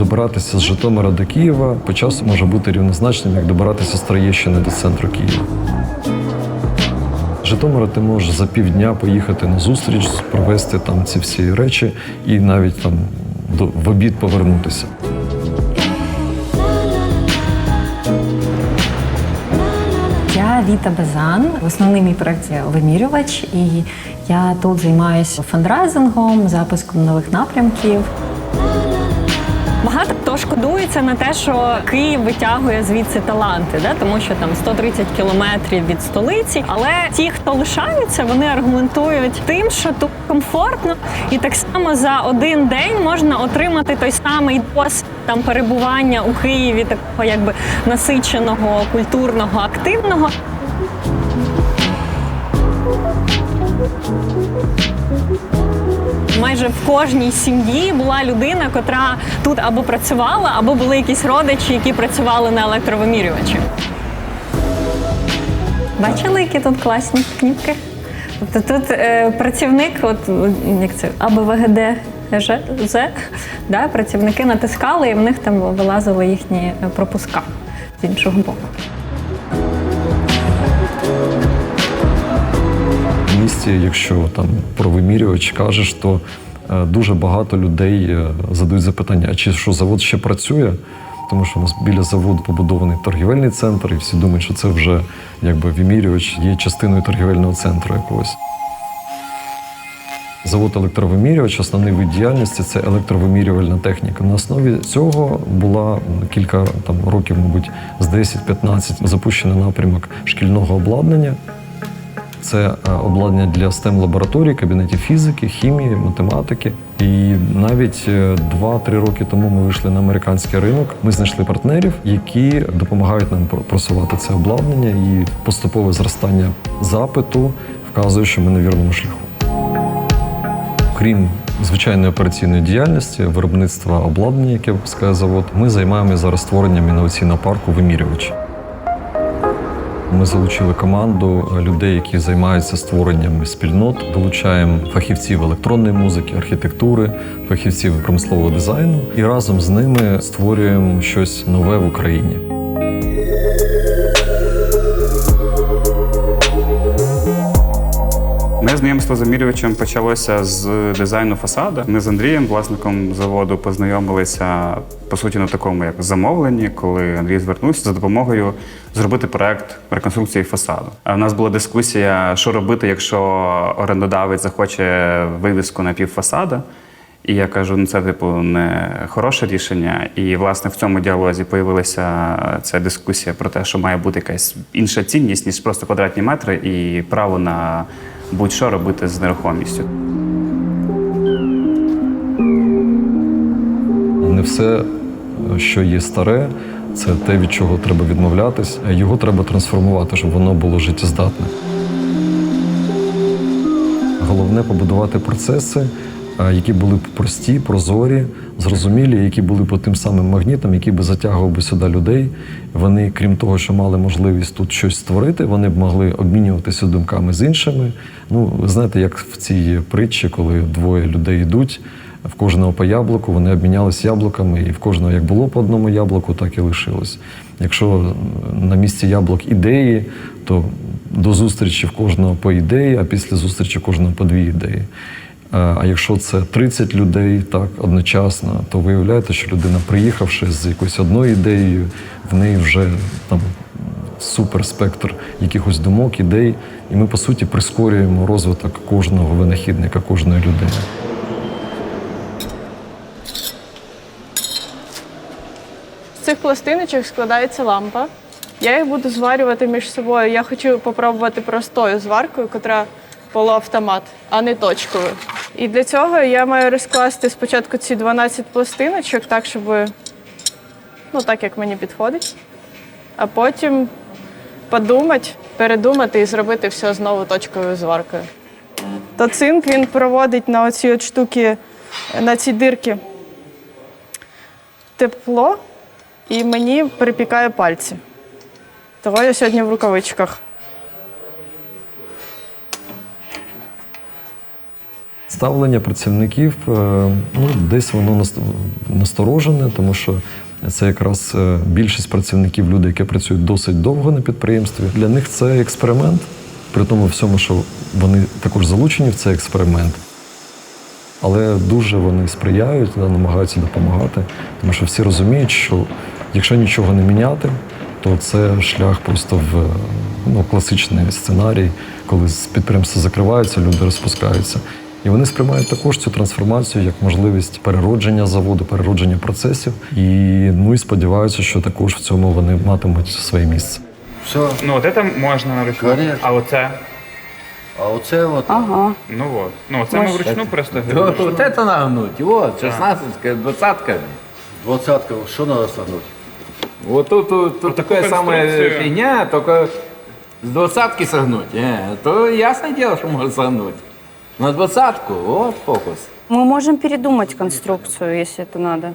добиратися з Житомира до Києва по часу може бути рівнозначним, як добиратися з Троєщини до центру Києва. Житомира ти можеш за півдня поїхати на зустріч, провести там ці всі речі і навіть там в обід повернутися. Я Віта Безан. Основний мій проект це вимірювач, і я тут займаюся фандрайзингом, запуском нових напрямків. Багато на те, що Київ витягує звідси таланти, да? тому що там 130 кілометрів від столиці. Але ті, хто лишаються, вони аргументують тим, що тут комфортно, і так само за один день можна отримати той самий досвід там перебування у Києві, такого якби насиченого, культурного, активного. Майже в кожній сім'ї була людина, котра тут або працювала, або були якісь родичі, які працювали на електровимірювачі. Бачили, які тут класні кніпки? Тобто тут е, працівник, от як це АБВГД Ж, да, працівники натискали, і в них там вилазили їхні пропуска з іншого боку. Місті, якщо там про вимірювач кажеш, то е, дуже багато людей е, задають запитання, чи що завод ще працює? Тому що у нас біля заводу побудований торгівельний центр, і всі думають, що це вже якби вимірювач є частиною торгівельного центру якогось. Завод електровимірювач, основний вид діяльності це електровимірювальна техніка. На основі цього була кілька там років, мабуть, з 10-15 запущений напрямок шкільного обладнання. Це е, обладнання для stem лабораторій, кабінетів фізики, хімії, математики. І навіть е, 2-3 роки тому ми вийшли на американський ринок. Ми знайшли партнерів, які допомагають нам просувати це обладнання, і поступове зростання запиту вказує, що ми на вірному шляху. Крім звичайної операційної діяльності, виробництва обладнання, яке випускає завод, ми займаємося зараз створенням інноваційного парку вимірювачів. Ми залучили команду людей, які займаються створенням спільнот. Долучаємо фахівців електронної музики, архітектури, фахівців промислового дизайну і разом з ними створюємо щось нове в Україні. Моє знайомство з замірювачем почалося з дизайну фасада. Ми з Андрієм, власником заводу, познайомилися по суті на такому як замовленні, коли Андрій звернувся за допомогою зробити проект реконструкції фасаду. А в нас була дискусія, що робити, якщо орендодавець захоче вивіску на півфасада. І я кажу, ну це типу не хороше рішення. І власне в цьому діалозі появилася ця дискусія про те, що має бути якась інша цінність, ніж просто квадратні метри, і право на будь-що робити з нерухомістю. Не все, що є старе, це те, від чого треба відмовлятись. Його треба трансформувати, щоб воно було життєздатне. Головне побудувати процеси, які були б прості, прозорі, зрозумілі, які були б тим самим магнітом, який би затягував би сюди людей. Вони, крім того, що мали можливість тут щось створити, вони б могли обмінюватися думками з іншими. Ну, знаєте, як в цій притчі, коли двоє людей йдуть. В кожного по яблуку вони обмінялись яблуками, і в кожного як було по одному яблуку, так і лишилось. Якщо на місці яблук ідеї, то до зустрічі в кожного по ідеї, а після зустрічі кожного по дві ідеї. Е, А якщо це 30 людей так одночасно, то виявляєте, що людина, приїхавши з якоюсь одною ідеєю, в неї вже там супер спектр якихось думок, ідей, і ми по суті прискорюємо розвиток кожного винахідника, кожної людини. З цих пластиночок складається лампа. Я їх буду зварювати між собою. Я хочу попробувати простою зваркою, котра полуавтомат, а не точковою. І для цього я маю розкласти спочатку ці 12 пластиночок, так, щоб ну так як мені підходить. А потім подумати, передумати і зробити все знову точковою зваркою. То цинк він проводить на оці от штуки, на ці дирки тепло і мені припікає пальці. Того я сьогодні в рукавичках. Ставлення працівників е, ну, десь воно насторожене, тому що це якраз е, більшість працівників, люди, які працюють досить довго на підприємстві. Для них це експеримент, при тому всьому, що вони також залучені в цей експеримент. Але дуже вони сприяють, намагаються допомагати, тому що всі розуміють, що якщо нічого не міняти, то це шлях просто в ну, класичний сценарій, коли з підприємства закриваються, люди розпускаються. І вони сприймають також цю трансформацію як можливість переродження заводу, переродження процесів. І ну і сподіваються, що також в цьому вони матимуть своє місце. Все. Ну, от це можна. Конечно. А оце? А оце от. Ага. Ну от. Ну, це ми вручну просто Да, вот это нагнуть, вот, 16 двадцатками. Двадцятка, що треба согнути? Вот тут, тут, тут такая самая конструкцию. фигня, только с двадцатки согнуть. Э, то ясное дело, что можно согнуть. На двадцатку, вот фокус. Мы можем передумать конструкцию, если это надо.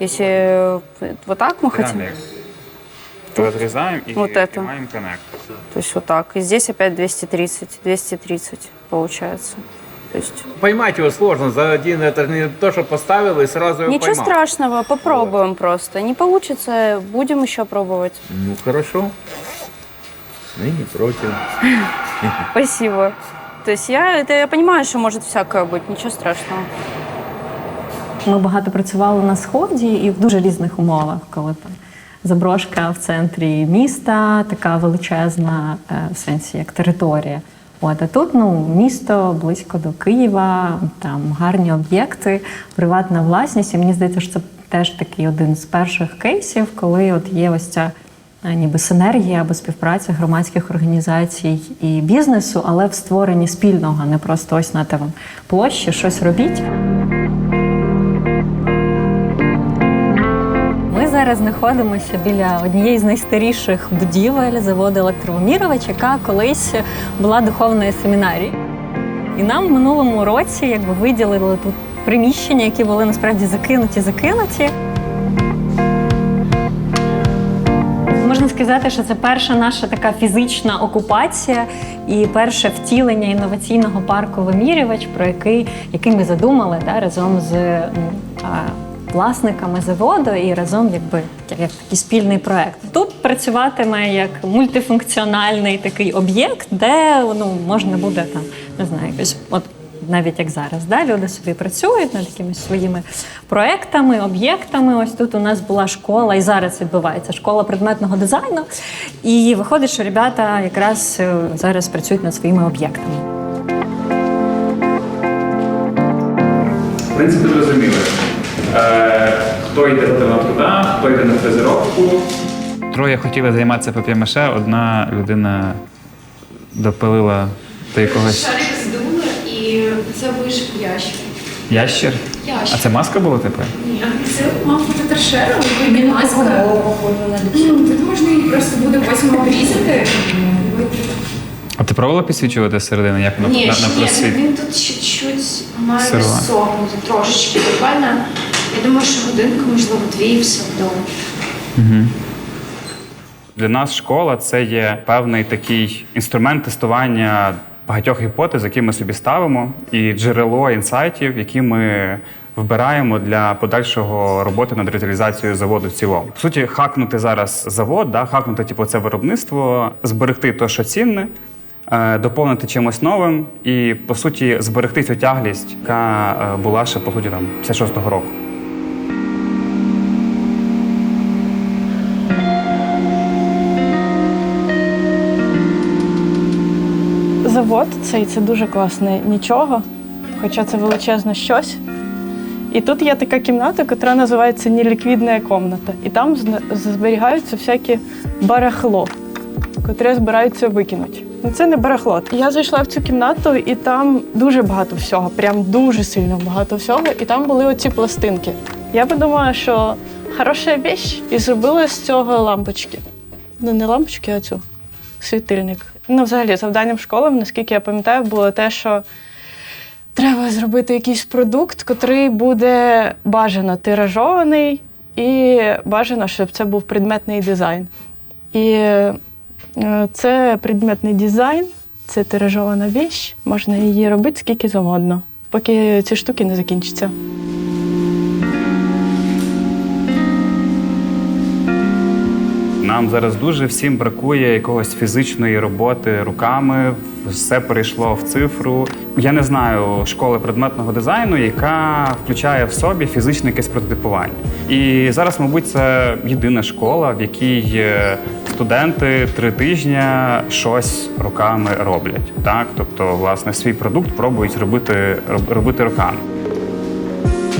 Если э, вот так мы хотим, Розрізаємо і Вот это. маємо коннект. то есть вот так. И здесь опять 230, 230 получается. То есть Поймать его сложно за один, это же не то, что поставил и сразу его ничего поймал. страшного, попробуем просто. Не получится, будем еще пробовать. Ну, хорошо. Мы не против. Спасибо. То есть я, это я понимаю, что может всякое быть, ничего страшного. Ми багато працювали на сході і в дуже різних умовах, коли там заброшка в центрі міста, така величезна е, в сенсі як територія. От а тут ну місто близько до Києва, там гарні об'єкти, приватна власність. І мені здається, що це теж такий один з перших кейсів, коли от є ось ця ніби синергія або співпраця громадських організацій і бізнесу, але в створенні спільного, не просто ось на там площі щось робіть. Зараз знаходимося біля однієї з найстаріших будівель заводу Електровмірович, яка колись була духовною семінарією. І нам в минулому році якби виділили тут приміщення, які були насправді закинуті, закинуті. Сказати, що це перша наша така фізична окупація і перше втілення інноваційного парку Вимірювач, про який, який ми задумали да, разом з а, власниками заводу і разом, якби як, такий спільний проект. Тут працюватиме як мультифункціональний такий об'єкт, де ну можна буде там не знаю, якось от навіть як зараз, да, люди собі працюють над якимись своїми проектами, об'єктами. Ось тут у нас була школа, і зараз відбувається школа предметного дизайну. І виходить, що ребята якраз е, зараз працюють над своїми об'єктами. В принципі, зрозуміли. Е, хто йде на труда, хто йде на фрезеровку. Троє хотіли займатися пап'ємаше, одна людина допилила до якогось це вийшов ящик. ящір. Ящик. А це маска була тепер? Ні, це мав бути торшер, але вийде маска. Ну, Тут можна її просто буде восьмо обрізати. А ти пробувала підсвічувати середину, як воно Ні, на, ще на ні, він тут чуть-чуть має Сирова. розсохнути трошечки. Буквально, я думаю, що годинку, можливо, дві і все вдома. Для нас школа це є певний такий інструмент тестування багатьох гіпотез, які ми собі ставимо, і джерело інсайтів, які ми вбираємо для подальшого роботи над реалізацією заводу в цілому. По суті, хакнути зараз завод, да, хакнути типу, це виробництво, зберегти те, що цінне. е, Доповнити чимось новим і по суті зберегти цю тяглість, яка е, була ще по суті там 56-го року. Завод цей це дуже класне нічого, хоча це величезне щось. І тут є така кімната, яка називається неліквідна кімната. І там зберігаються всякі барахло, котре збираються викинути. Ну це не барахло. Я зайшла в цю кімнату, і там дуже багато всього, прям дуже сильно багато всього. І там були оці пластинки. Я подумала, що хороша віч, і зробила з цього лампочки. Ну, не лампочки, а цю світильник. Ну, взагалі, завданням школи, наскільки я пам'ятаю, було те, що треба зробити якийсь продукт, котрий буде бажано тиражований, і бажано, щоб це був предметний дизайн. І е, це предметний дизайн, це тиражована віч, можна її робити скільки завгодно. поки ці штуки не закінчаться. Нам зараз дуже всім бракує якогось фізичної роботи руками. Все перейшло в цифру. Я не знаю школи предметного дизайну, яка включає в собі фізичне якесь прототипування. І зараз, мабуть, це єдина школа, в якій е, студенти три тижні щось руками роблять. Так, тобто, власне, свій продукт пробують робити, робити руками.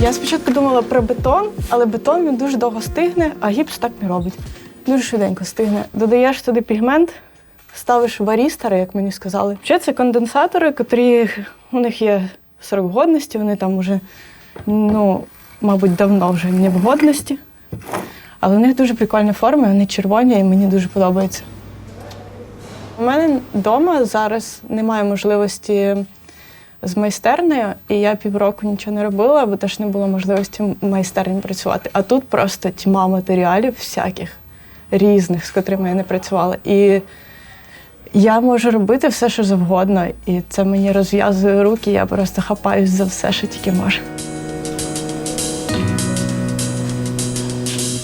Я спочатку думала про бетон, але бетон він дуже довго стигне, а гіпс так не робить. Дуже швиденько стигне. Додаєш туди пігмент, ставиш варістери, як мені сказали. Ще це конденсатори, котрі у них є срок годності, вони там уже, ну, мабуть, давно вже не в годності. Але у них дуже прикольні форми, вони червоні і мені дуже подобається. У мене вдома зараз немає можливості з майстернею, і я півроку нічого не робила, бо теж не було можливості майстерні працювати. А тут просто тьма матеріалів всяких різних, з котрими я не працювала. І я можу робити все, що завгодно, і це мені розв'язує руки, я просто хапаюсь за все, що тільки можу.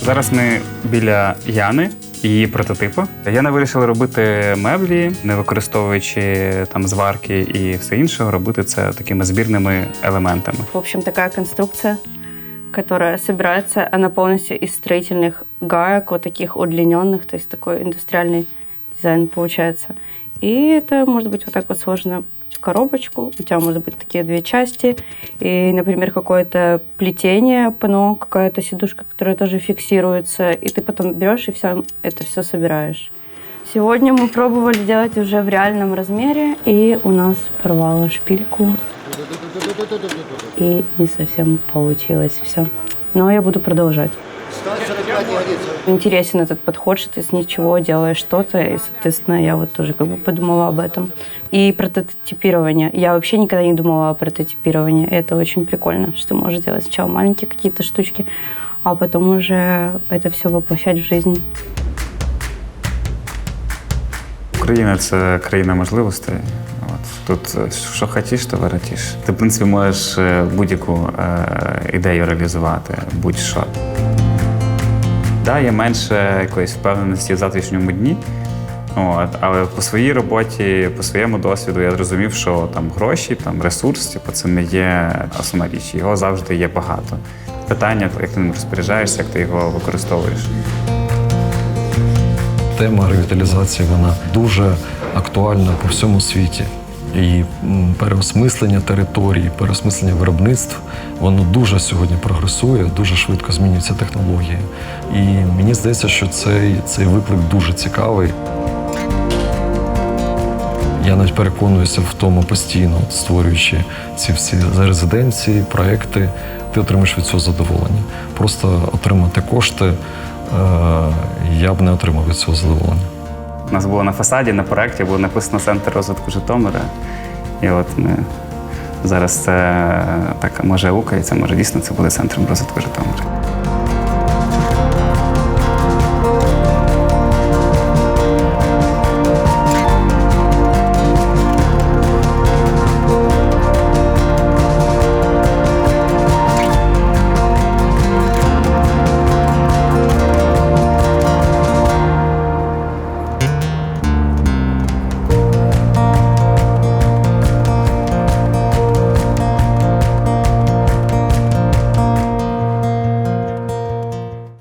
Зараз ми біля Яни, її прототипу. Яна вирішила робити меблі, не використовуючи там зварки і все інше, робити це такими збірними елементами. В общем, такая конструкция, которая собирается, она полностью из строительных гаек, вот таких удлиненных, то есть такой индустриальный дизайн получается. И это может быть вот так вот сложено в коробочку. У тебя может быть такие две части. И, например, какое-то плетение, пано, какая-то сидушка, которая тоже фиксируется. И ты потом берешь и все, это все собираешь. Сегодня мы пробовали делать уже в реальном размере, и у нас порвало шпильку. И не совсем получилось все. Но я буду продолжать. Интересен этот подход, что ты с ничего делаешь что-то, и, соответственно, я вот тоже как бы подумала об этом. И прототипирование. Я вообще никогда не думала о прототипировании. Это очень прикольно, что ты можешь делать сначала маленькие какие-то штучки, а потом уже это все воплощать в жизнь. Україна це країна можливостей. Тут е, що хочеш, то воротиш. Ти, в принципі, можеш е, будь-яку е, ідею реалізувати, будь-що. Да, є менше якоїсь впевненості в завтрашньому дні. От, але по своїй роботі, по своєму досвіду я зрозумів, що там гроші, там ресурс, типу, це не є основна річ. Його завжди є багато. Питання, як ти ним розпоряджаєшся, як ти його використовуєш. Тема ревіталізації вона дуже актуальна по всьому світі. І переосмислення території, переосмислення виробництв, воно дуже сьогодні прогресує, дуже швидко змінюються технології. І мені здається, що цей, цей виклик дуже цікавий. Я навіть переконуюся в тому постійно, створюючи ці всі резиденції, проекти, ти отримаєш від цього задоволення. Просто отримати кошти е, я б не отримав від цього задоволення. У нас було на фасаді, на проєкті було написано Центр розвитку Житомира. І от ми зараз це так може аукається, може дійсно це буде центром розвитку Житомира.